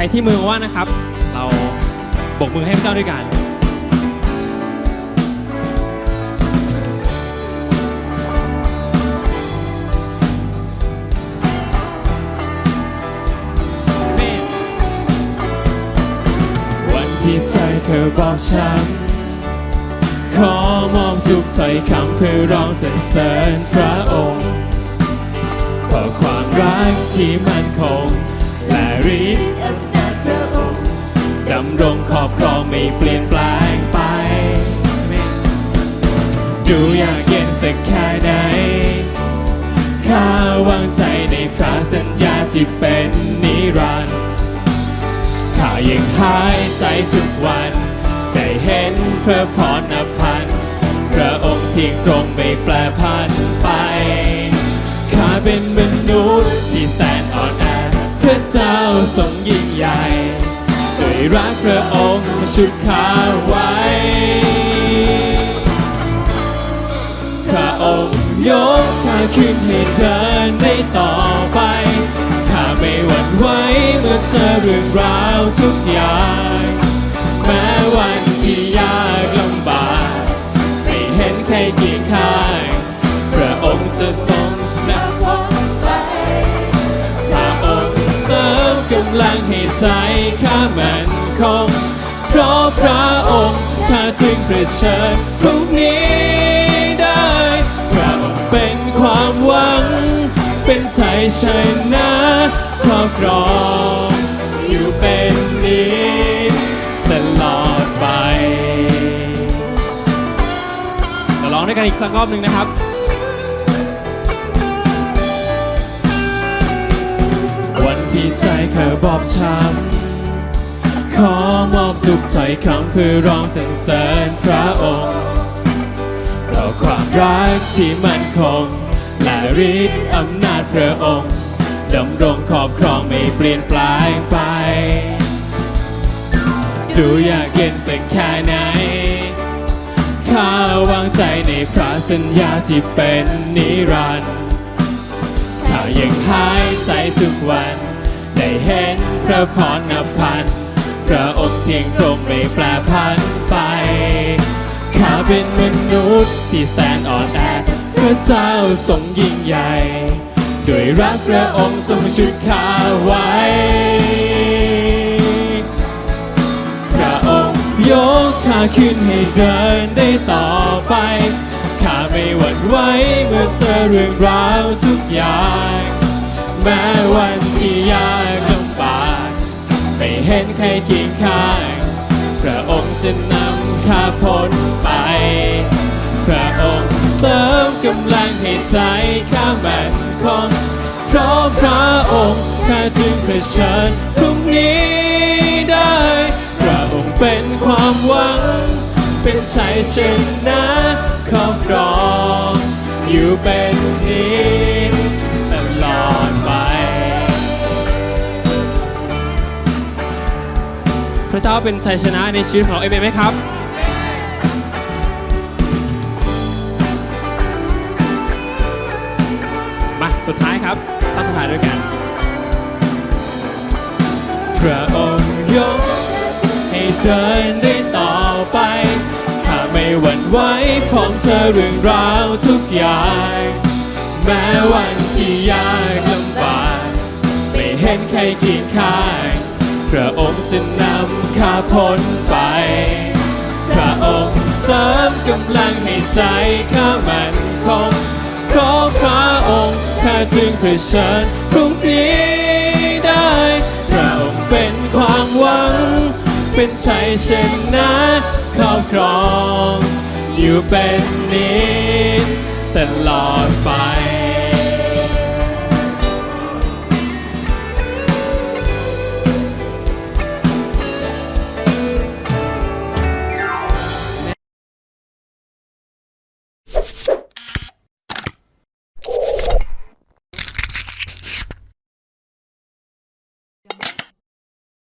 ครที่มือว่างนะครับ เราบกมือให้พระเจ้าด้วยกันวันที่ใจเคยบอกฉัน ขอมอบทุกถ้อยคำเพื่อร้องสรรเสริญพระองค์เพราะความรักที่มั่นคง และฤทธิ์อำนาจพระองค์ดำรงครอบครองไม่เปลี่ยนแปลงไปดูอยากเย็นสักแค่ไหนข้าวางใจในพระสัญญาที่เป็นนิรันดร์ข้ายังหายใจทุกวัน ได้เห็นพระพรนพันพระองค์ที่ตรงไม่แปรพันไปข้าเป็นมนุษย์ที่แสน ระเจ้าทรงยิ่งใหญ่ด้วยรักพระองค์ชุดข้าไว้ พระองค์ยกข้าขึ้นให้เดินได้ต่อไปข้าไม่หวั่นไหวเมื่อเจอเรื่องราวทุก กำลังให้ใจข้ามันคงเพราะพระองค์ข้าจึงเผชิญพรุ่งนี้ได้พระองค์เป็นความหวัง เป็นชัยชนะครอบครองอยู่เป็นนิจตลอดไปเราร้องด้วยกันอีกสักรอบหนึ่งนะครับ ที่ใจเคยบอบช้ำขอมอบทุกถ้อยคำเพื่อร้องสรรเสริญพระองค์เพราะความรักที่มั่นคง และฤทธิ์อำนาจพระองค์ดำรงครอบครองไม่เปลี่ยนแปลงไป ดูอยากเย็นสักแค่ไหนข้าวางใจในพระสัญญาที่เป็นนิรันดร์ข้ายังหายใจทุกวัน ได้เห็นพระพรนับพันพระองค์เที่ยงตรงไม่แปรพันไป ข้าเป็นมนุษย์ที่แสนอ่อนแอพระเจ้าทรงยิ่งใหญ่ด้วยรักพระองค์ทรงชุดข้าไว้ พระองค์ยกข้าขึ้นให้เดินได้ต่อไป ข้าไม่หวั่นไหวเมื่อเจอเรื่องราวทุกอย่าง แม้วันที่ยากลำบากไม่เห็นใครเคียงข้างพระองค์จะนำข้าพ้นไป พระองค์เสริมกำลังให้ใจข้ามั่นคงเพราะพระองค์ข้าจึงเผชิญพรุ่งนี้ได้ พระองค์เป็นความหวัง เป็นชัยชนะครอบครองอยู่เป็น พระเจ้าเป็นชัยชนะในชีวิตของเราเอเมนไหมครับมาสุดท้ายครับตั้งสุดท้ายด้วยกันพระองค์ยกให้เดินได้ต่อไปข้าไม่หวั่นไหวพร้อมเจอเรื่องราวทุกอย่างแม้วันที่ยากลำบากไม่เห็นใครเคียงข้าง พระองค์จะนำข้าพ้นไป พระองค์เสริมกำลังให้ใจข้ามันคงเพราะพระองค์ข้าจึงเผชิญพรุ่งนี้ได้ พระองค์เป็นความหวัง เป็นชัยชนะครอบครอง อยู่เป็นนิจตลอดไป